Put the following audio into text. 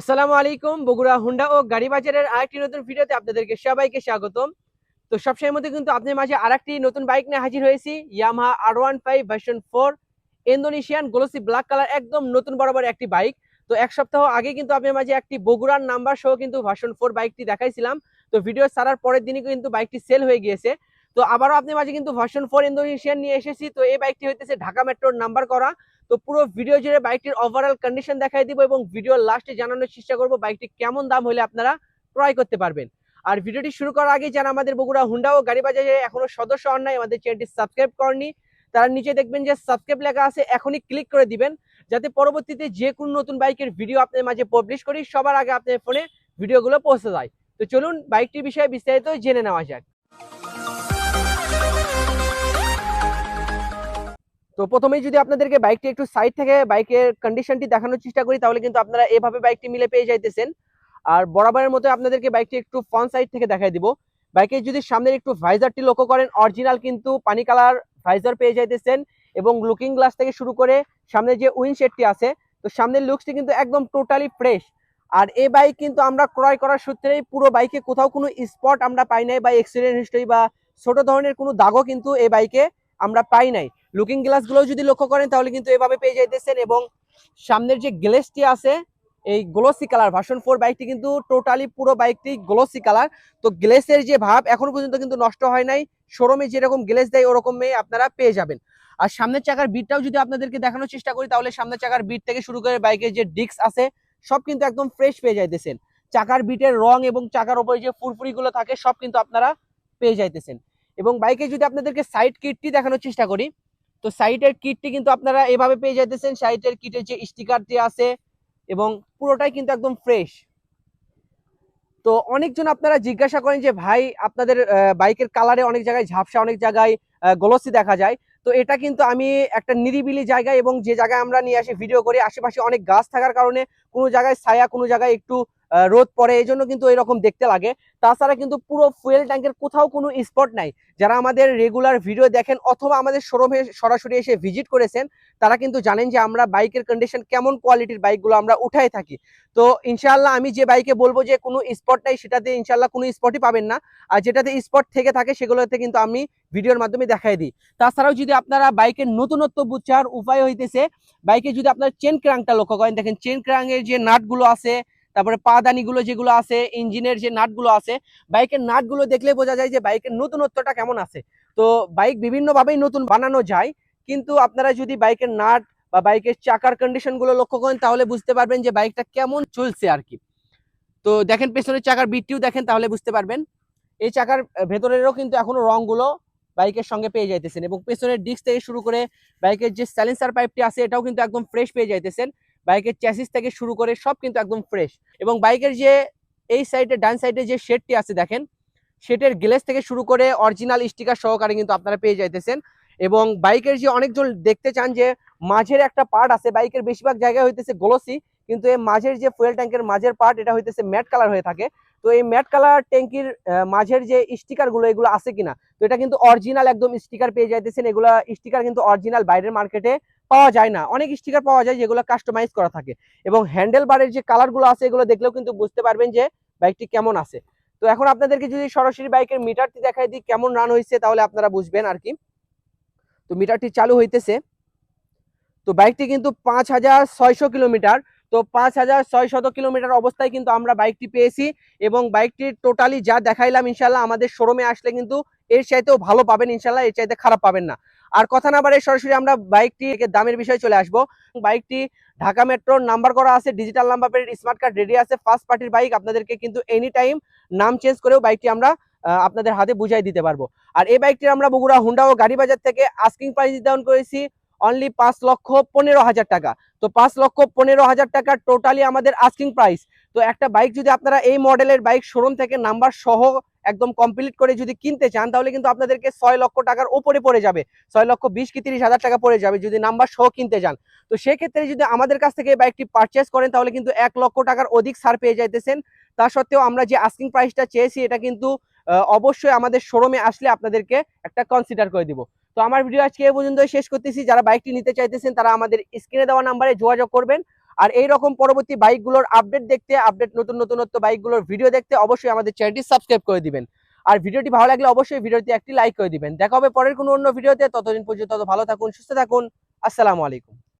আসসালামু আলাইকুম, বগুড়া, হুন্ডা ও গাড়ি বাজারের আরেকটি নতুন ভিডিওতে আপনাদেরকে সবাইকে স্বাগতম। তো সবসময়ের মধ্যে কিন্তু আপনাদের মাঝে আরেকটি নতুন বাইক নিয়ে হাজির হয়েছি Yamaha R one five version four Indonesian glossy black colour একদম নতুন বরাবর একটি বাইক। তো এক সপ্তাহ আগে কিন্তু আপনার মাঝে একটি বগুড়ার নাম্বার সহ কিন্তু ভার্সন ফোর বাইকটি দেখাইছিলাম। তো ভিডিও সারার পরের দিনই কিন্তু বাইকটি সেল হয়ে গিয়েছে। তো আবারও আপনার মাঝে কিন্তু ভার্সন ফোর ইন্দোনেশিয়ান নিয়ে এসেছি। তো এই বাইকটি হইতেছে ঢাকা মেট্রোর নাম্বার করা। তো পুরো ভিডিও জুড়ে বাইকটির ওভারঅল কন্ডিশন দেখাই দিব এবং ভিডিও লাস্টে জানানোর চেষ্টা করব বাইকটি কেমন দাম হলে আপনারা ক্রয় করতে পারবেন। আর ভিডিওটি শুরু করার আগে যারা আমাদের বগুড়া, হুন্ডা ও গাড়ি বাজারে এখনও সদস্য হন নাই, আমাদের চ্যানেলটি সাবস্ক্রাইব করেনি তারা নিচে দেখবেন যে সাবস্ক্রাইব লেখা আছে, এখনই ক্লিক করে দিবেন, যাতে পরবর্তীতে যে কোনো নতুন বাইকের ভিডিও আপনাদের মাঝে পাবলিশ করি, সবার আগে আপনার ফোনে ভিডিওগুলো পৌঁছে যায়। তো চলুন বাইকটির বিষয়ে বিস্তারিত জেনে নেওয়া যাক। তো প্রথমেই যদি আপনাদেরকে বাইকটি একটু সাইড থেকে বাইকের কন্ডিশনটি দেখানোর চেষ্টা করি, তাহলে কিন্তু আপনারা এভাবে বাইকটি মিলে পেয়ে যাইতেছেন। আর বরাবরের মতো আপনাদেরকে বাইকটি একটু ফ্রন্ট সাইড থেকে দেখাই দিব। বাইকের যদি সামনের একটু ভাইজারটি লক্ষ্য করেন অরিজিনাল কিন্তু পানি কালার ভাইজার পেয়ে যাইতেছেন এবং লুকিং গ্লাস থেকে শুরু করে সামনে যে উইন্ডশেডটি আছে, তো সামনের লুকসটি কিন্তু একদম টোটালি ফ্রেশ আর এই বাইক কিন্তু আমরা ক্রয় করার সূত্রেই পুরো বাইকে কোথাও কোনো স্পট আমরা পাই নাই বা এক্সিডেন্ট হিস্টরি বা ছোট ধরনের কোনো দাগও কিন্তু এই বাইকে আমরা পাই নাই। লুকিং গ্লাসগুলো যদি লক্ষ্য করেন, তাহলে কিন্তু এভাবে পেয়ে যাইতেছেন এবং সামনের যে গ্লেসটি আছে, এই গ্লোসি কালার ভার্সন ফোর বাইকটি কিন্তু টোটালি পুরো বাইকটি গ্লোসি কালার তো গ্লেসের যে ভাব এখনও পর্যন্ত কিন্তু নষ্ট হয় নাই। শোরুমে যেরকম গ্লেস দেয় ওরকমই আপনারা পেয়ে যাবেন। আর সামনের চাকার বিটটাও যদি আপনাদেরকে দেখানোর চেষ্টা করি, তাহলে সামনের চাকার বিট থেকে শুরু করে বাইকের যে ডিস্ক আছে, সব কিন্তু একদম ফ্রেশ পেয়ে যাইতেছেন। চাকার বিটের রং এবং চাকার ওপরে যে ফুরফুরিগুলো থাকে, সব কিন্তু আপনারা পেয়ে যাইতেছেন। এবং বাইকে যদি আপনাদেরকে সাইড কিটটি দেখানোর চেষ্টা করি, তো সাইটের কিটটি কিন্তু আপনারা এভাবে পেয়ে যাইতেছেন। সাইটের কিটের যে স্টিকারটি আছে এবং পুরোটাই কিন্তু একদম ফ্রেশ তো অনেকজন আপনারা জিজ্ঞাসা করেন যে, ভাই, আপনাদের বাইকের কালারে অনেক জায়গায় ঝাপসা, অনেক জায়গায় গলসি দেখা যায়। তো এটা কিন্তু আমি একটা নিরিবিলি জায়গায় এবং যে জায়গায় আমরা নিয়ে আসি ভিডিও করি, আশেপাশে অনেক গাছ থাকার কারণে কোনো জায়গায় ছায়া, কোনো জায়গায় একটু রোদ পড়ে, এই জন্য কিন্তু এরকম দেখতে লাগে। তাছাড়া কিন্তু পুরো ফুয়েল ট্যাঙ্কের কোথাও কোনো স্পট নাই। যারা আমাদের রেগুলার ভিডিও দেখেন অথবা আমাদের শোরুমে সরাসরি এসে ভিজিট করেছেন, তারা কিন্তু জানেন যে আমরা বাইকের কন্ডিশন কেমন কোয়ালিটির বাইকগুলো আমরা উঠাই থাকি। তো ইনশাল্লাহ আমি যে বাইকে বলব যে কোনো স্পট নাই, সেটাতে ইনশাল্লাহ কোনো স্পটই পাবেন না। আর যেটাতে স্পট থেকে থাকে, সেগুলোতে কিন্তু আমি ভিডিওর মাধ্যমে দেখাই দিই। তাছাড়াও যদি আপনারা বাইকের নতুনত্ব বুঝার উপায় হইতেছে বাইকে যদি আপনার চেন ক্রাংটা লক্ষ্য করেন, দেখেন চেন ক্রাঙ্কের যে নাটগুলো আছে তারপরে পাদানিগুলো যেগুলো আছে, ইঞ্জিনের যে নাটগুলো আছে, বাইকের নাটগুলো দেখলে বোঝা যায় যে বাইকের নতুনত্বটা কেমন আছে। তো বাইক বিভিন্নভাবেই নতুন বানানো যায়, কিন্তু আপনারা যদি বাইকের নাট বা বাইকের চাকার কন্ডিশনগুলো লক্ষ্য করেন, তাহলে বুঝতে পারবেন যে বাইকটা কেমন চলছে আর কি। তো দেখেন পেছনের চাকার বিটটিও দেখেন, তাহলে বুঝতে পারবেন। এই চাকার ভেতরেরও কিন্তু এখনও রংগুলো বাইকের সঙ্গে পেয়ে যাইতেছেন এবং পেছনের ডিস্ক থেকে শুরু করে বাইকের যে স্যালেন্সার পাইপটি আছে, এটাও কিন্তু একদম ফ্রেশ পেয়ে যাইতেছেন। বাইকের চ্যাসিস থেকে শুরু করে সব কিন্তু একদম ফ্রেশ এবং বাইকের যে এই সাইডে ডান সাইডে যে শেডটি আছে দেখেন শেডের গ্লেস থেকে শুরু করে অরিজিনাল স্টিকার সহকারে কিন্তু আপনারা পেয়ে যাইতেছেন এবং বাইকের যে অনেকজন দেখতে চান যে মাঝের একটা পার্ট আছে, বাইকের বেশিরভাগ জায়গায় হইতেছে গ্লোসি কিন্তু এই মাঝের যে ফুয়েল ট্যাঙ্কের মাঝের পার্ট এটা হইতেছে ম্যাট কালার হয়ে থাকে। তো এই ম্যাট কালার ট্যাঙ্কির মাঝের যে স্টিকারগুলো, এগুলো আছে কিনা? তো এটা কিন্তু অরিজিনাল একদম স্টিকার পেয়ে যাইতেছেন, এগুলা স্টিকার কিন্তু অরিজিনাল বাইরের মার্কেটে পাওয়া যায় না। অনেক স্টিকার পাওয়া যায় যেগুলো কাস্টমাইজ করা থাকে। এবং হ্যান্ডেল বারের যে কালারগুলো আছে এগুলো দেখলেও কিন্তু বুঝতে পারবেন যে বাইকটি কেমন আছে। তো এখন আপনাদেরকে যদি সরাসরি বাইকের মিটারটি দেখাই দিই, কেমন রান হয়েছে তাহলে আপনারা বুঝবেন আর কি। তো মিটারটি চালু হইতেছে। তো বাইকটি কিন্তু পাঁচ হাজার ছয়শো কিলোমিটার। তো পাঁচ হাজার ছয়শত কিলোমিটার অবস্থায় কিন্তু আমরা বাইকটি পেয়েছি। এবং বাইকটি টোটালি যা দেখাইলাম ইনশাল্লাহ আমাদের শোরুমে আসলে কিন্তু এর চাইতেও ভালো পাবেন ইনশাল্লাহ এর চাইতে খারাপ পাবেন না। আর কথা না বাড়ে সরাসরি আমরা বাইকটি দামের বিষয়ে চলে আসব। বাইকটি ঢাকা মেট্রোর নাম্বার করা আছে digital number plate smart card ready আছে ফার্স্ট পার্টির বাইক আপনাদেরকে কিন্তু এনি টাইম নাম চেঞ্জ করেও বাইকটি আমরা আপনাদের হাতে বুঝাই দিতে পারব। আর এই বাইকটি আমরা বগুড়া, হুন্ডা ও গাড়ি বাজার থেকে আস্কিং প্রাইস ডাউন করেছি অনলি পাঁচ লক্ষ পনেরো হাজার টাকা। তো পাঁচ লক্ষ পনেরো হাজার টাকা টোটালি আমাদের আস্কিং প্রাইস তো একটা বাইক যদি আপনারা এই মডেলের বাইক শোরুম থেকে নাম্বার সহ একদম কমপ্লিট করে যদি কিনতে চান, তাহলে কিন্তু আপনাদেরকে ছয় লক্ষ টাকার ওপরে পড়ে যাবে। ছয় লক্ষ বিশ কি তিরিশ হাজার টাকা পড়ে যাবে যদি নাম্বার সহ কিনতে চান। তো সেক্ষেত্রে যদি আমাদের কাছ থেকে বাইকটি পারচেস করেন, তাহলে কিন্তু এক লক্ষ টাকার অধিক ছাড় পেয়ে যাইতেছেন। তা সত্ত্বেও আমরা যে আস্কিং প্রাইসটা চেয়েছি, এটা কিন্তু অবশ্যই আমাদের শোরুমে আসলে আপনাদেরকে একটা কনসিডার করে দিব। তো আমার ভিডিও আজকে এ পর্যন্ত শেষ করতেছি। যারা বাইকটি নিতে চাইতেছেন, তারা আমাদের স্ক্রিনে দেওয়া নাম্বারে যোগাযোগ করবেন। আর এই রকম পরবর্তী বাইকগুলোর আপডেট দেখতে আপডেট নতুন নতুনত্ব বাইকগুলোর ভিডিও দেখতে অবশ্যই আমাদের চ্যানেলটি সাবস্ক্রাইব করে দিবেন। আর ভিডিওটি ভালো লাগলে অবশ্যই ভিডিওটি একটি লাইক করে দিবেন। দেখা হবে পরের কোনো অন্য ভিডিওতে ততদিন পর্যন্ত ভালো থাকুন, সুস্থ থাকুন। আসসালামু আলাইকুম।